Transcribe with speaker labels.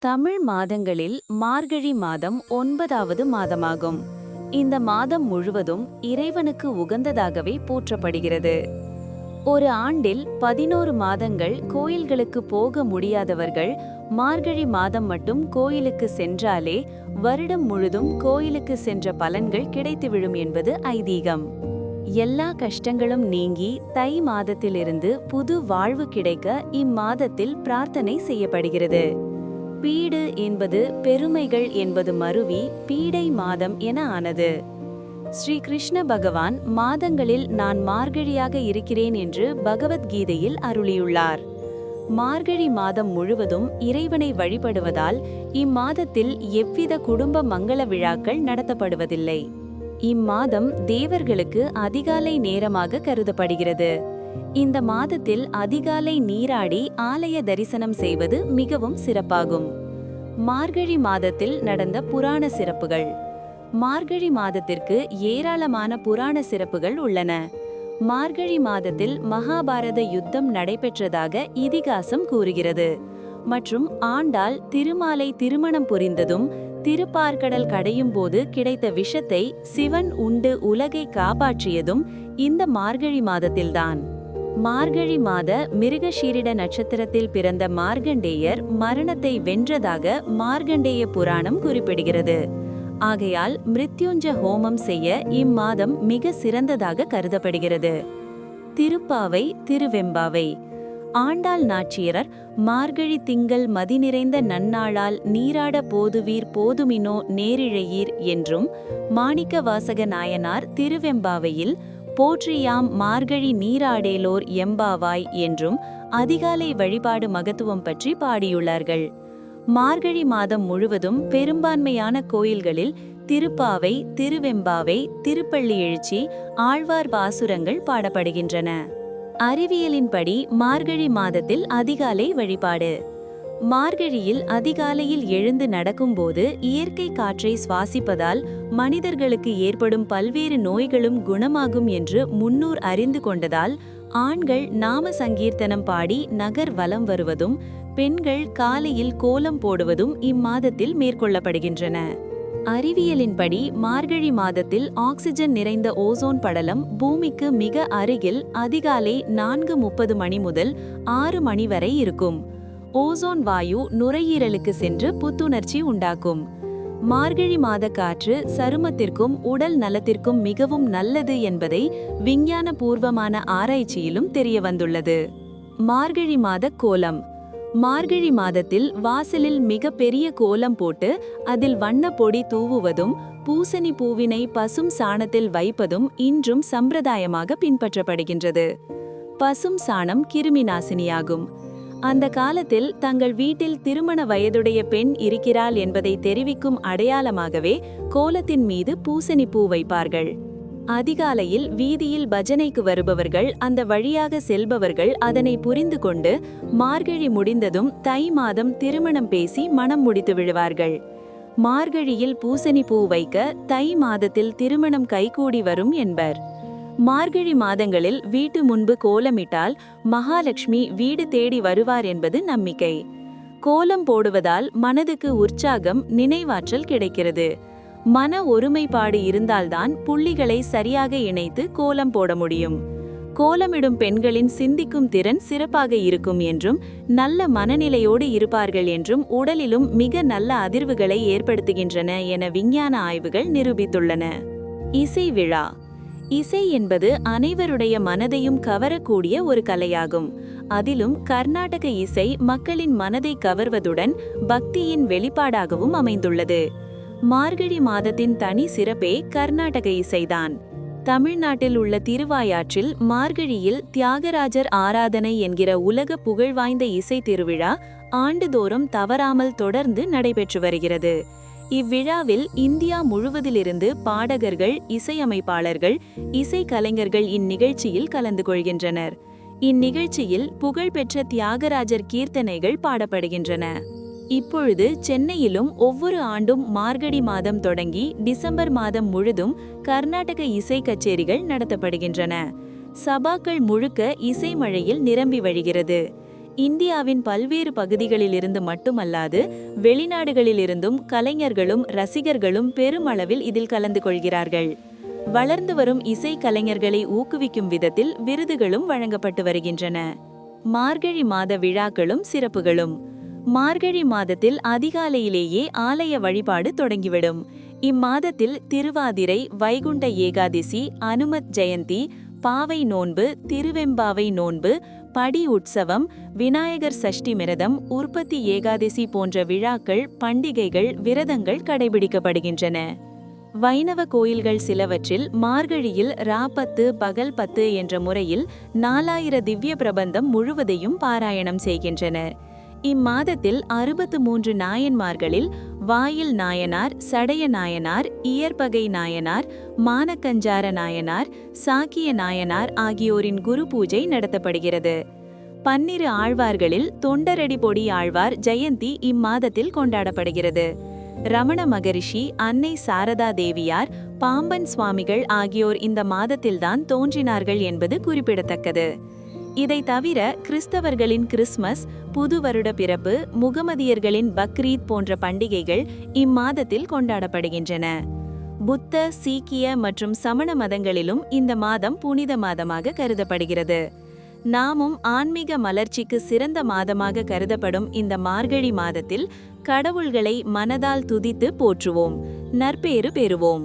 Speaker 1: தமிழ் மாதங்களில் மார்கழி மாதம் ஒன்பதாவது மாதமாகும். இந்த மாதம் முழுவதும் இறைவனுக்கு உகந்ததாகவே போற்றப்படுகிறது. ஒரு ஆண்டில் பதினோரு மாதங்கள் கோயில்களுக்கு போக முடியாதவர்கள் மார்கழி மாதம் மட்டும் கோயிலுக்கு சென்றாலே வருடம் முழுதும் கோயிலுக்கு சென்ற பலன்கள் கிடைத்துவிடும் என்பது ஐதீகம். எல்லா கஷ்டங்களும் நீங்கி தை மாதத்திலிருந்து புது வாழ்வு கிடைக்க இம்மாதத்தில் பிரார்த்தனை செய்யப்படுகிறது. பீடு என்பது பெருமைகள் என்பது மருவி பீடை மாதம் என ஆனது. ஸ்ரீ கிருஷ்ண பகவான் மாதங்களில் நான் மார்கழியாக இருக்கிறேன் என்று பகவத்கீதையில் அருளியுள்ளார். மார்கழி மாதம் முழுவதும் இறைவனை வழிபடுவதால் இம்மாதத்தில் எவ்வித குடும்ப மங்கள விழாக்கள் நடத்தப்படுவதில்லை. இம்மாதம் தேவர்களுக்கு அதிகாலை நேரமாக கருதப்படுகிறது. இந்த மாதத்தில் அதிகாலை நீராடி ஆலய தரிசனம் செய்வது மிகவும் சிறப்பாகும். மார்கழி மாதத்தில் நடந்த புராண சிறப்புகள். மார்கழி மாதத்திற்கு ஏராளமான புராண சிறப்புகள் உள்ளன. மார்கழி மாதத்தில் மகாபாரத யுத்தம் நடைபெற்றதாக இதிகாசம் கூறுகிறது. மற்றும் ஆண்டாள் திருமாலை திருமணம் புரிந்ததும் திருப்பார்கடல் கடையும் போது கிடைத்த விஷத்தை சிவன் உண்டு உலகை காப்பாற்றியதும் இந்த மார்கழி மாதத்தில்தான். மார்கழி மாத மிருகஷீரிட நட்சத்திரத்தில் பிறந்த மார்கண்டேயர் மரணத்தை வென்றதாக மார்கண்டேய புராணம் குறிப்பிடுகிறது. ஆகையால் மிருத்யுஞ்ச ஹோமம் செய்ய இம்மாதம் மிக சிறந்ததாக கருதப்படுகிறது. திருப்பாவை திருவெம்பாவை. ஆண்டாள் நாச்சியரர் மார்கழி திங்கள் மதி நிறைந்த நன்னாளால் நீராட போதுவீர் போதுமினோ நேரிழையீர் என்றும் மாணிக்க வாசக நாயனார் திருவெம்பாவையில் போற்றியாம் மார்கழி நீராடேலோர் எம்பாவாய் என்றும் அதிகாலை வழிபாடு மகத்துவம் பற்றி பாடியுள்ளார்கள். மார்கழி மாதம் முழுவதும் பெரும்பான்மையான கோயில்களில் திருப்பாவை திருவெம்பாவை திருப்பள்ளி எழுச்சி ஆழ்வார் பாசுரங்கள் பாடப்படுகின்றன. அறிவியலின்படி மார்கழி மாதத்தில் அதிகாலை வழிபாடு. மார்கழியில் அதிகாலையில் எழுந்து நடக்கும்போது இயற்கை காற்றை சுவாசிப்பதால் மனிதர்களுக்கு ஏற்படும் பல்வேறு நோய்களும் குணமாகும் என்று முன்னூர் அறிந்து கொண்டதால் ஆண்கள் நாம சங்கீர்த்தனம் பாடி நகர் வலம் வருவதும் பெண்கள் காலையில் கோலம் போடுவதும் இம்மாதத்தில் மேற்கொள்ளப்படுகின்றன. அறிவியலின்படி மார்கழி மாதத்தில் ஆக்சிஜன் நிறைந்த ஓசோன் படலம் பூமிக்கு மிக அருகில் அதிகாலை நான்கு முப்பது மணி முதல் ஆறு மணி வரை இருக்கும். ஓசோன் வாயு நுரையீரலுக்கு சென்று புத்துணர்ச்சி உண்டாக்கும். மார்கழி மாத காற்று சருமத்திற்கும் உடல் நலத்திற்கும் மிகவும் நல்லது என்பதை விஞ்ஞான பூர்வமான ஆராய்ச்சியிலும் தெரிய வந்துள்ளது மார்கழி மாத கோலம். மார்கழி மாதத்தில் வாசலில் மிக பெரிய கோலம் போட்டு அதில் வண்ண பொடி தூவுவதும் பூசணி பூவினை பசும் சாணத்தில் வைப்பதும் இன்றும் சம்பிரதாயமாக பின்பற்றப்படுகின்றது. பசும் சாணம் கிருமி நாசினியாகும். அந்த காலத்தில் தங்கள் வீட்டில் திருமண வயதுடைய பெண் இருக்கிறாள் என்பதை தெரிவிக்கும் அடையாளமாகவே கோலத்தின் மீது பூசணி பூ வைப்பார்கள். அதிகாலையில் வீதியில் பஜனைக்கு வருபவர்கள் அந்த வழியாக செல்பவர்கள் அதனை புரிந்து கொண்டு மார்கழி முடிந்ததும் தை மாதம் திருமணம் பேசி மனம் முடித்து விழுவார்கள். மார்கழியில் பூசணி பூ வைக்க தை மாதத்தில் திருமணம் கைகூடி வரும் என்பர். மார்கழி மாதங்களில் வீட்டு முன்பு கோலமிட்டால் மகாலட்சுமி வீடு தேடி வருவார் என்பது நம்பிக்கை. கோலம் போடுவதால் மனதுக்கு உற்சாகம் நினைவாற்றல் கிடைக்கிறது. மன ஒருமைப்பாடு இருந்தால்தான் புள்ளிகளை சரியாக இணைத்து கோலம் போட முடியும். கோலமிடும் பெண்களின் சிந்திக்கும் திறன் சிறப்பாக இருக்கும் என்றும் நல்ல மனநிலையோடு இருப்பார்கள் என்றும் உடலிலும் மிக நல்ல அதிர்வுகளை ஏற்படுத்துகின்றன என விஞ்ஞான ஆய்வுகள் நிரூபித்துள்ளன. இசை விழா இசை என்பது அனைவருடைய மனதையும் கவரக்கூடிய ஒரு கலையாகும். அதிலும் கர்நாடக இசை மக்களின் மனதை கவர்வதுடன் பக்தியின் வெளிப்பாடாகவும் அமைந்துள்ளது. மார்கழி மாதத்தின் தனி சிறப்பே கர்நாடக இசைதான். தமிழ்நாட்டில் உள்ள திருவாயாற்றில் மார்கழியில் தியாகராஜர் ஆராதனை என்கிற உலக புகழ்வாய்ந்த இசை திருவிழா ஆண்டுதோறும் தவறாமல் தொடர்ந்து நடைபெற்று வருகிறது. இவ்விழாவில் இந்தியா முழுவதிலிருந்து பாடகர்கள் இசையமைப்பாளர்கள் இசைக்கலைஞர்கள் இந்நிகழ்ச்சியில் கலந்து கொள்கின்றனர். இந்நிகழ்ச்சியில் புகழ்பெற்ற தியாகராஜர் கீர்த்தனைகள் பாடப்படுகின்றன. இப்பொழுது சென்னையிலும் ஒவ்வொரு ஆண்டும் மார்கழி மாதம் தொடங்கி டிசம்பர் மாதம் முழுதும் கர்நாடக இசை கச்சேரிகள் நடத்தப்படுகின்றன. சபாக்கள் முழுக்க இசை மழையில் நிரம்பி வழிகிறது. இந்தியாவின் பல்வேறு பகுதிகளிலிருந்து மட்டுமல்லாது வெளிநாடுகளிலிருந்தும் கலைஞர்களும் ரசிகர்களும் பெருமளவில் இதில் கலந்து கொள்கிறார்கள். வளர்ந்து வரும் இசை கலைஞர்களை ஊக்குவிக்கும் விதத்தில் விருதுகளும் வழங்கப்பட்டு வருகின்றன. மார்கழி மாத விழாக்களும் சிறப்புகளும். மார்கழி மாதத்தில் அதிகாலையிலேயே ஆலய வழிபாடு தொடங்கிவிடும். இம்மாதத்தில் திருவாதிரை வைகுண்ட ஏகாதசி அனுமத் ஜெயந்தி பாவை நோன்பு திருவெம்பாவை நோன்பு படி உற்சவம் விநாயகர் சஷ்டி மிரதம் உற்பத்தி ஏகாதசி போன்ற விழாக்கள் பண்டிகைகள் விரதங்கள் கடைபிடிக்கப்படுகின்றன. வைணவ கோயில்கள் சிலவற்றில் மார்கழியில் ராப்பத்து பகல் பத்து என்ற முறையில் நாலாயிர திவ்ய பிரபந்தம் முழுவதையும் பாராயணம் செய்கின்றனர். இம்மாதத்தில் அறுபத்து மூன்று நாயன்மார்களில் வாயில் நாயனார் சடைய நாயனார் இயற்பகை நாயனார் மானக்கஞ்சார நாயனார் சாக்கிய நாயனார் ஆகியோரின் குரு பூஜை நடத்தப்படுகிறது. பன்னிரு ஆழ்வார்களில் தொண்டரடி பொடி ஆழ்வார் ஜெயந்தி இம்மாதத்தில் கொண்டாடப்படுகிறது. ரமண மகரிஷி அன்னை சாரதா தேவியார் பாம்பன் சுவாமிகள் ஆகியோர் இந்த மாதத்தில்தான் தோன்றினார்கள் என்பது குறிப்பிடத்தக்கது. இதை தவிர கிறிஸ்தவர்களின் கிறிஸ்மஸ் புது வருட பிறப்பு முகமதியர்களின் பக்ரீத் போன்ற பண்டிகைகள் இம்மாதத்தில் கொண்டாடப்படுகின்றன. புத்த சீக்கிய மற்றும் சமண மதங்களிலும் இந்த மாதம் புனித மாதமாக கருதப்படுகிறது. நாமும் ஆன்மீக மலர்ச்சிக்கு சிறந்த மாதமாக கருதப்படும் இந்த மார்கழி மாதத்தில் கடவுள்களை மனதால் துதித்து போற்றுவோம். நற்பேறு பெறுவோம்.